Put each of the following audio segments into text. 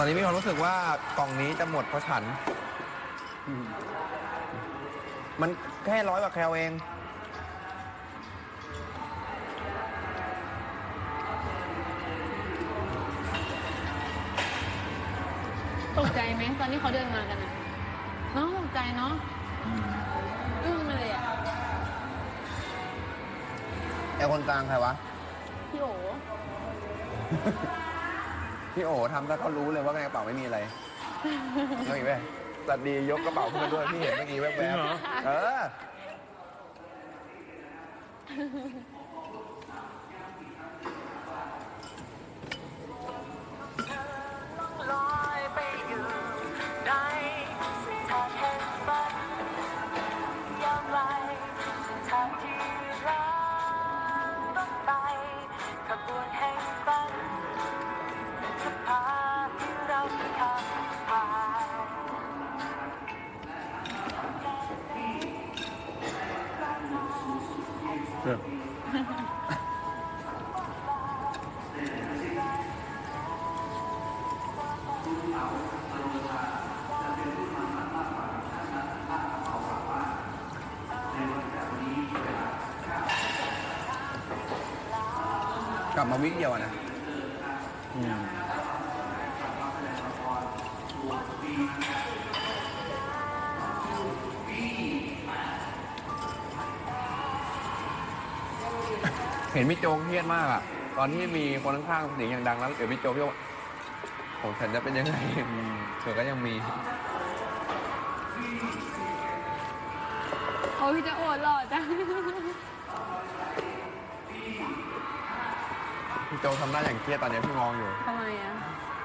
ตอนนี้มีความรู้สึกว่ากล่องนี้จะหมดเพราะฉัน มันแค่ร้อยกว่าแคลเอง ตกใจไหมตอนที่เขาเดินมากันนะเนาะตกใจเนาะอึ้งมาเลยอะไอคนกลางใครวะพี่โอ พี่โอทำถ้าเขารู้เลยว่าในกระเป๋าไม่มีอะไรเอาอีกไหมสวัสดียกกระเป๋าขึ้นมาด้วยพี่เห็นเมื่อกี้แวจริบงเหรอๆเออ กลับมาวิกเดียวอะนะอืมเห็นพี่โจเครียดมากอะตอนที่มีคนข้างๆเสียงอย่างดังแล้วเดี๋ยวพี่โจพี่ว่าผมฉันจะเป็นยังไงเธอก็ยังมี โอ้พี่จะโอดหล่อจัง พี่โจทำหน้าอย่างเครียดตอนนี้พี่มองอยู่ ทำไมอะ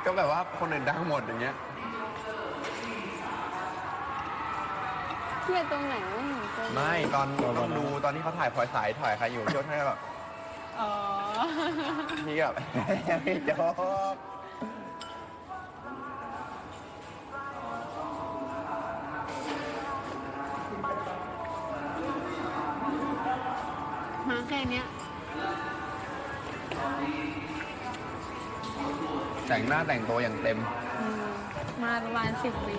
ก็แบบว่าคนอื่นดังหมดอย่างเงี้ย เครียดตรงไหนวะหนูตรงไม่ตอนต้องดูตอนที่เขาถ่ายพลอยสายถ่ายใครอยู่พี่โจท่านแบบอ๋อ พี่แบบ พี่โจมาแค่เนี้ย แต่งหน้าแต่งตัวอย่างเต็ม อืมมาประมาณสิบวิ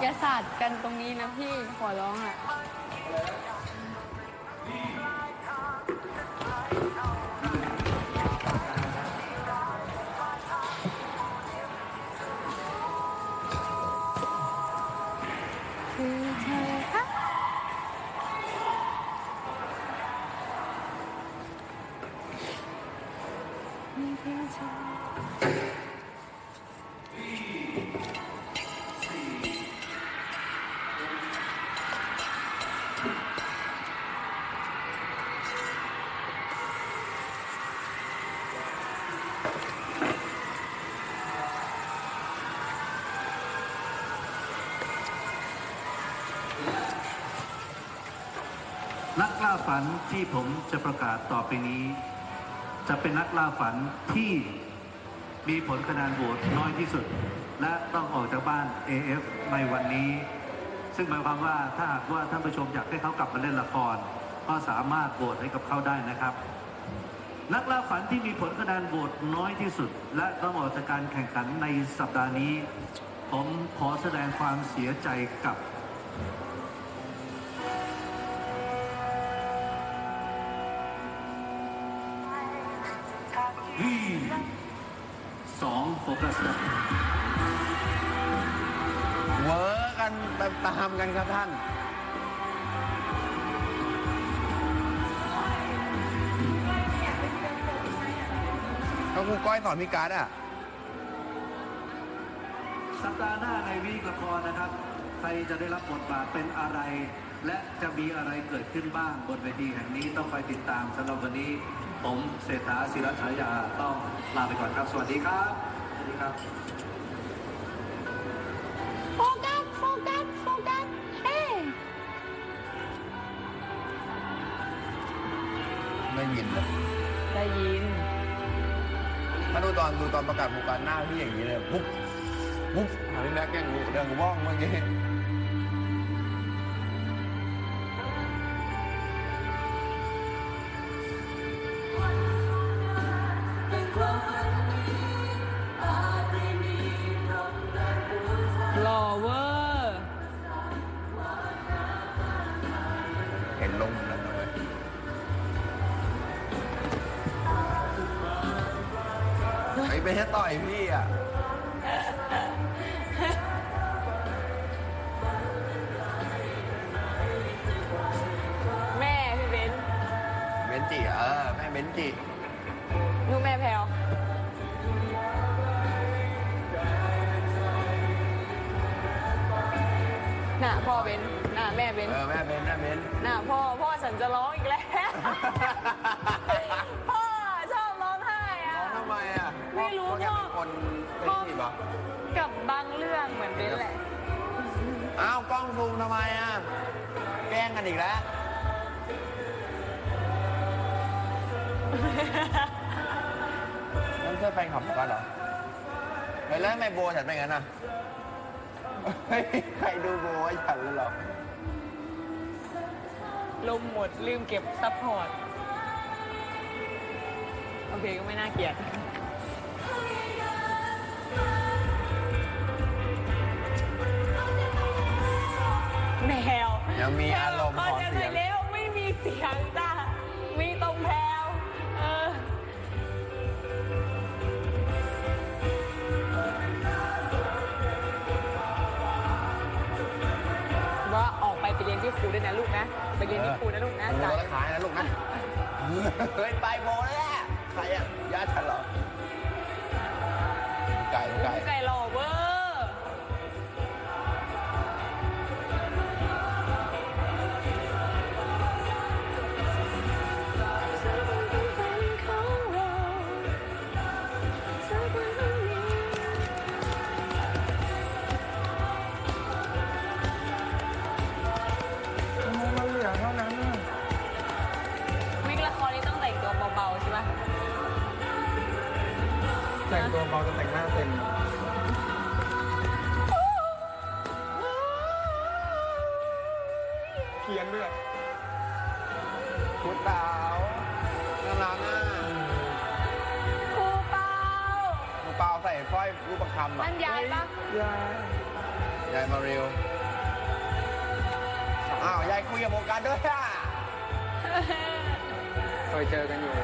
อย่าสาดกันตรงนี้นะพี่ ขอร้องอะ ฝันที่ผมจะประกาศต่อไปนี้ จะเป็นนักล่าฝันที่มีผลคะแนนโหวตน้อยที่สุด และต้องออกจากบ้าน AF ในวันนี้ ซึ่งหมายความว่าถ้าหากว่าท่านผู้ชมอยากให้เขากลับมาเล่นละคร ก็สามารถโหวตให้กับเขาได้นะครับ นักล่าฝันที่มีผลคะแนนโหวตน้อยที่สุด และต้องออกจากการแข่งขันในสัปดาห์นี้ ผมขอแสดงความเสียใจกับ สองโฟกัสครับเวอร์กันแบบตามกันครับท่าน ก็ครูก้อยสอนพี่การ์ดอะ สัปดาห์หน้าในวีคละครนะครับ ใครจะได้รับบทบาทเป็นอะไร และจะมีอะไรเกิดขึ้นบ้างบนเวทีแห่งนี้ต้องคอยติดตามสำหรับวันนี้ ผมเศรษฐาศิรฉายาต้องลาไปก่อนครับ สวัสดีครับ สวัสดีครับ โฟกัส โฟกัส โฟกัสเฮ้ยไม่ยินเลยได้ยิน ถ้าดูตอนดูตอนประกาศโครงการหน้าพี่อย่างนี้เลยปุ๊บปุ๊บหาพี่แม็กซ์ยังเดินว่องเมื่อกี้ เป็นแค่ต่อยพี่อะ แม่พี่เบนเบนจิเออแม่เบนจิลูกแม่แพลวน่ะพ่อเบนน่ะแม่เบนเออแม่เบนแม่เบนน่ะพ่อพ่อฉันจะร้องอีกแล้ว พ่อ แกพ่อเป็นคนเป็นที่ปะกับบางเรื่องเหมือนเบนแหละ อ้าวกล้องซูมทำไมอะ แกล้งกันอีกแล้ว นั่นเสื้อแฟนขับกันเหรอเฮ้ยแล้วทำไมโบฉันเป็นงั้นอะเฮ้ยใครดูโบให้ฉันเลยเหรอ ลมหมดลืมเก็บซัพพอร์ต โอเคก็ไม่น่าเกลียด แมวยังมีอารมณ์แพขวอก็จะเสียงเร็วไม่มีเสียงจ้ะมีตรงแพลวเออ ว่าออกไปไปเรียนที่ครูด้วยนะลูกนะ ไปเรียนที่ครูนะลูกนะดูจ่ายแล้วขายนะลูกนะ เฮ้ยไปโบแล้วแหละใครอะญาติฉันเหรอ ไก่ไก่ ไก่หล่อเวอร์ คุณสาวน่ารักอะครูเปาคุณเปาใส่สร้อยรูปประคำอะนั่นยายปะยายยายมาเร็วอ้าวยายคุยกับโมกันด้วยอะ เคยเจอกันอยู่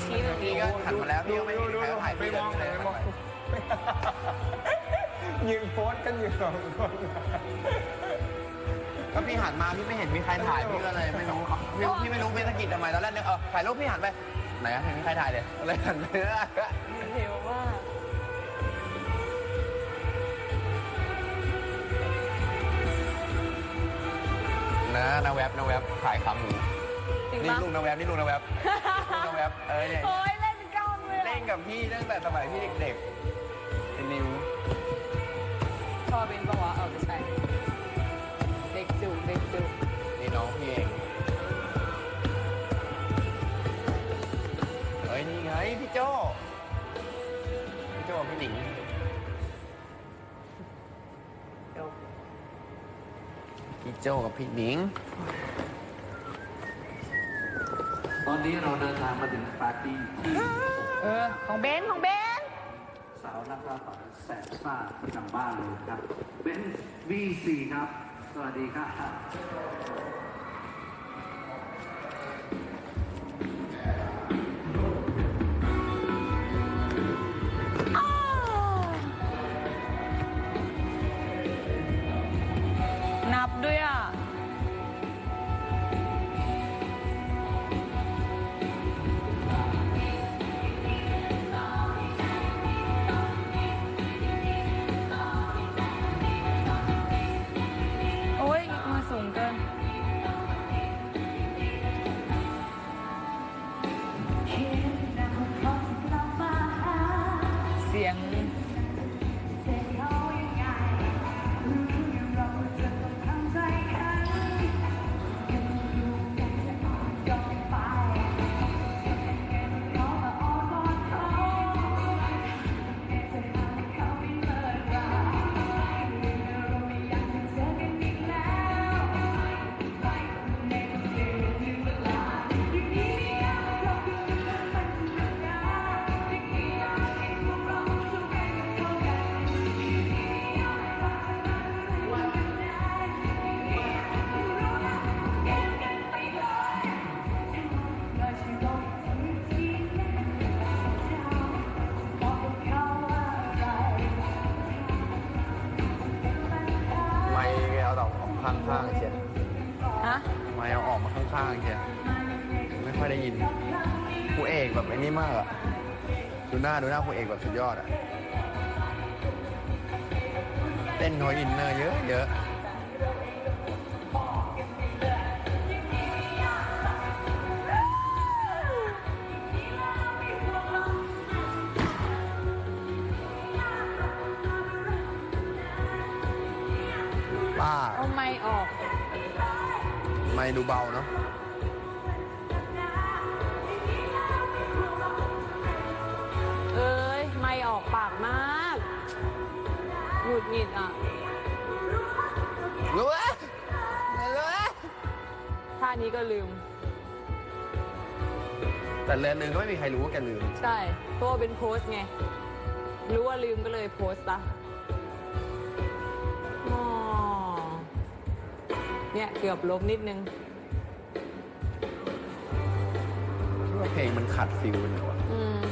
ชี้แบบพี่นี้ก็หันมาแล้วพี่ก็ไม่เห็นใครถ่ายพี่เลยไม่มองยืนโพสกันอยู่สองคนก็พี่หันมาพี่ไม่เห็นมีใครถ่ายพี่ก็เลยไม่รู้พี่พี่ไม่รู้เป็นสะกิดทำไมตอนแรกเนี่ยเออถ่ายรูปพี่หันไปไหนอะเห็นมีใครถ่ายเลยก็เลยหันไปเร็วมากนะนาแว็บนาแว็บถ่ายคำอยู่ จริงนี่ปะลุงนาแวบนี่ลุงนาแวบลุงนาแวบเออเนี่ยโอ้ยเล่นกล้องเลยเล่นกับพี่ตั้งแต่สมัยพี่เด็กๆเป็นนิวพ่อเป็นปะวะเออไม่ใช่เด็กจุกเด็กจุกนี่น้องพี่เองเฮ้ยนี่ไงพี่โจพี่โจกับพี่หนิงเดี๋ยวพี่โจกับพี่หนิง ตอนนี้เราเดินทางมาถึงปาร์ตี้ที่เออ ของเบนของเบนสาวนักล่าฝันแสบซ่าที่ทางบ้านเลยครับเป็น V4 ครับ สวัสดีครับ ข้างๆเชียฮะไม่เอาออกมาข้างๆเชียไม่ค่อยได้ยินครูเอกแบบไอ้นี่มากอะดูหน้าดูหน้าครูเอกแบบสุดยอดอะเต้นน้อยอินเนอร์เยอะเยอะ หงุดหงิดอะรู้ไหมรู้ไหมท่านี้ก็ลืม แต่เรือนหนึ่งก็ไม่มีใครรู้ว่าแกลืม ใช่เพราะว่าเป็นโพสต์ไง รู้ว่าลืมก็เลยโพสต์ซะอ๋อเนี่ยเกือบลบนิดนึง คิดว่าเพลงมันขัดฟิลหน่อยวะอืม